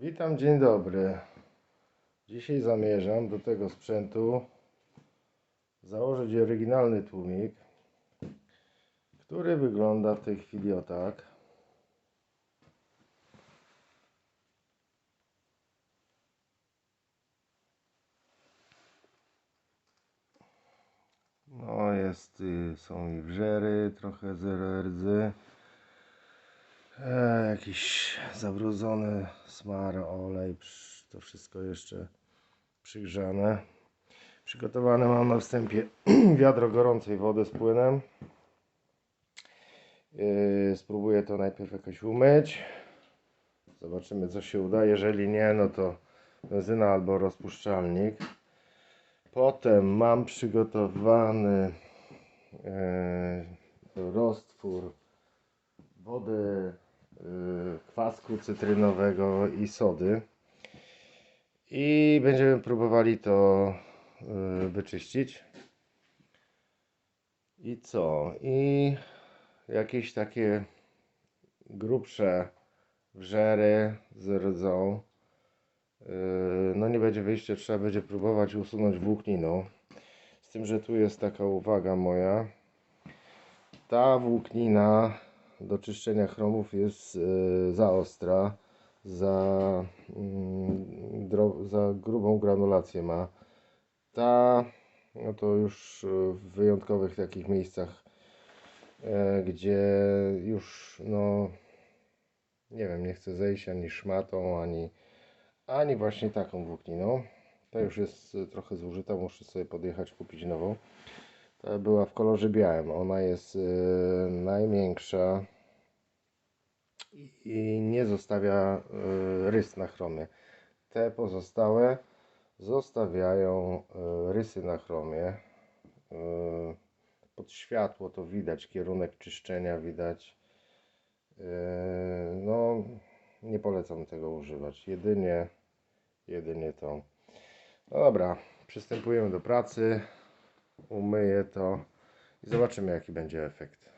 Witam, dzień dobry. Dzisiaj zamierzam do tego sprzętu założyć oryginalny tłumik, który wygląda w tej chwili o tak. No jest, y, są i wrzery, trochę zero rdzy. E, jakiś zabrudzony smar, olej, to wszystko jeszcze przygrzane. Przygotowane mam na wstępie wiadro gorącej wody z płynem. Yy, spróbuję to najpierw jakoś umyć. Zobaczymy co się uda. Jeżeli nie, no to benzyna albo rozpuszczalnik. Potem mam przygotowany yy, roztwór wody, yy, kwasku cytrynowego i sody. I będziemy próbowali to yy, wyczyścić. I co? I jakieś takie grubsze wrzery z rdzą. Yy, No nie będzie wyjścia, trzeba będzie próbować usunąć włókniną. Z tym, że tu jest taka uwaga moja. Ta włóknina do czyszczenia chromów jest yy, za ostra, za, mm, za grubą granulację ma. Ta, no to już w wyjątkowych takich miejscach, e, gdzie już, no, nie wiem, nie chcę zejść ani szmatą, ani, ani właśnie taką włókniną. Ta już jest y, trochę zużyta, muszę sobie podjechać, kupić nową. Była w kolorze białym. Ona jest y, najmiększa i nie zostawia y, rys na chromie. Te pozostałe zostawiają y, rysy na chromie. Pod światło to widać, kierunek czyszczenia widać. No, nie polecam tego używać. Jedynie, jedynie to. No dobra, przystępujemy do pracy. Umyję to i zobaczymy, jaki będzie efekt.